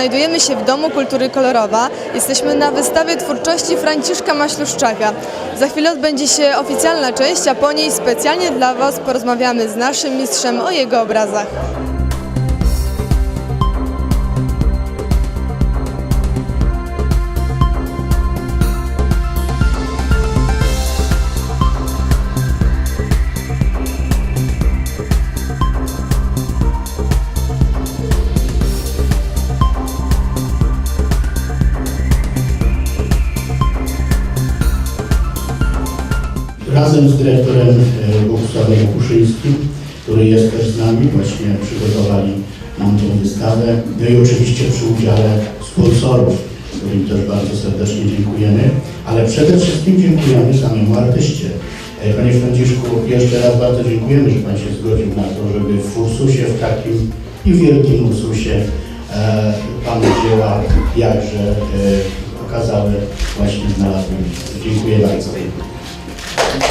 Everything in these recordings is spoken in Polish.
Znajdujemy się w Domu Kultury Kolorowa. Jesteśmy na wystawie twórczości Franciszka Maśluszczaka. Za chwilę odbędzie się oficjalna część, a po niej specjalnie dla Was porozmawiamy z naszym mistrzem o jego obrazach. Razem z dyrektorem e, Bogusławem Kuszyńskim, który jest też z nami, właśnie przygotowali nam tę wystawę. No i oczywiście przy udziale sponsorów, którym też bardzo serdecznie dziękujemy, ale przede wszystkim dziękujemy samemu artyście. E, Panie Franciszku, jeszcze raz bardzo dziękujemy, że Pan się zgodził na to, żeby w Ursusie, w takim i wielkim Ursusie e, Pana dzieła jakże e, okazałe właśnie znalazły. Dziękuję bardzo. E,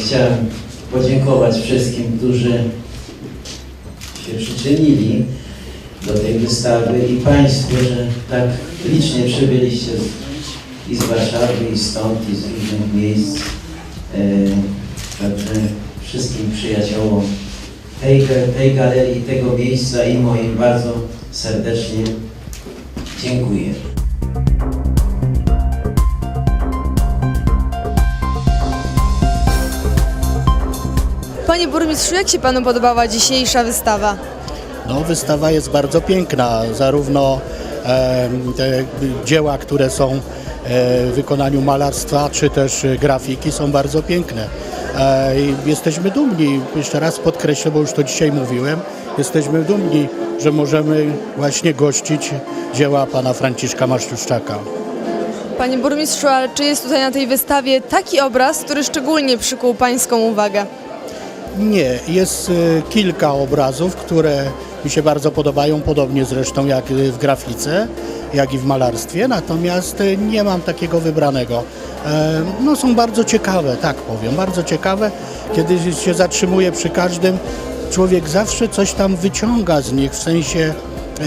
Chciałem podziękować wszystkim, którzy się przyczynili do tej wystawy i Państwu, że tak licznie przybyliście i z Warszawy, i stąd, i z różnych miejsc. E, Także wszystkim przyjaciołom tej, tej galerii, tego miejsca i moim bardzo serdecznie dziękuję. Panie burmistrzu, jak się Panu podobała dzisiejsza wystawa? No, wystawa jest bardzo piękna, zarówno e, te dzieła, które są e, w wykonaniu malarstwa, czy też grafiki są bardzo piękne. E, jesteśmy dumni, jeszcze raz podkreślę, bo już to dzisiaj mówiłem, jesteśmy dumni, że możemy właśnie gościć dzieła pana Franciszka Maszczuszczaka. Panie burmistrzu, ale czy jest tutaj na tej wystawie taki obraz, który szczególnie przykuł Pańską uwagę? Nie, jest e, kilka obrazów, które mi się bardzo podobają, podobnie zresztą jak e, w grafice, jak i w malarstwie, natomiast e, nie mam takiego wybranego. E, No są bardzo ciekawe, tak powiem, bardzo ciekawe. Kiedy się zatrzymuje przy każdym, człowiek zawsze coś tam wyciąga z nich w sensie e,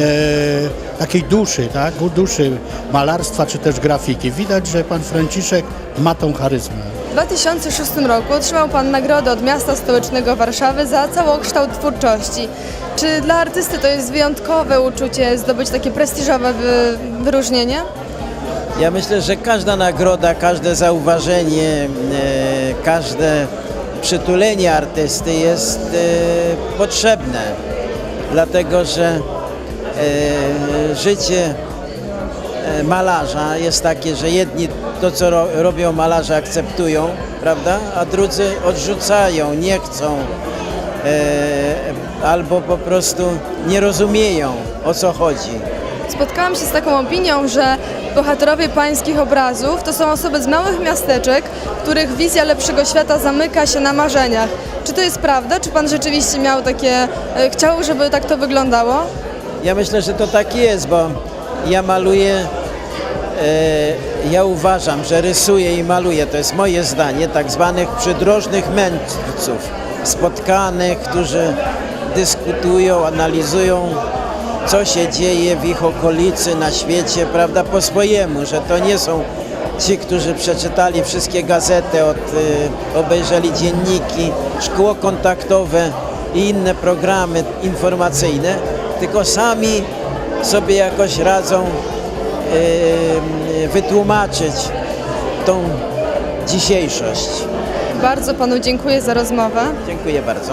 takiej duszy, tak, duszy malarstwa czy też grafiki. Widać, że pan Franciszek ma tą charyzmę. W 2006 roku otrzymał Pan nagrodę od miasta stołecznego Warszawy za całokształt twórczości. Czy dla artysty to jest wyjątkowe uczucie zdobyć takie prestiżowe wy, wyróżnienie? Ja myślę, że każda nagroda, każde zauważenie, e, każde przytulenie artysty jest e, potrzebne, dlatego że e, życie malarza jest takie, że jedni to, co ro, robią malarze, akceptują, prawda, a drudzy odrzucają, nie chcą e, albo po prostu nie rozumieją, o co chodzi. Spotkałam się z taką opinią, że bohaterowie pańskich obrazów to są osoby z małych miasteczek, których wizja lepszego świata zamyka się na marzeniach. Czy to jest prawda? Czy pan rzeczywiście miał takie, e, chciał, żeby tak to wyglądało? Ja myślę, że to tak jest, bo ja maluję, e, ja uważam, że rysuję i maluję, to jest moje zdanie, tak zwanych przydrożnych mędrców, spotkanych, którzy dyskutują, analizują, co się dzieje w ich okolicy, na świecie, prawda, po swojemu, że to nie są ci, którzy przeczytali wszystkie gazety, od, y, obejrzeli dzienniki, szkło kontaktowe i inne programy informacyjne, tylko sami sobie jakoś radzą wytłumaczyć tą dzisiejszość. Bardzo panu dziękuję za rozmowę. Dziękuję bardzo.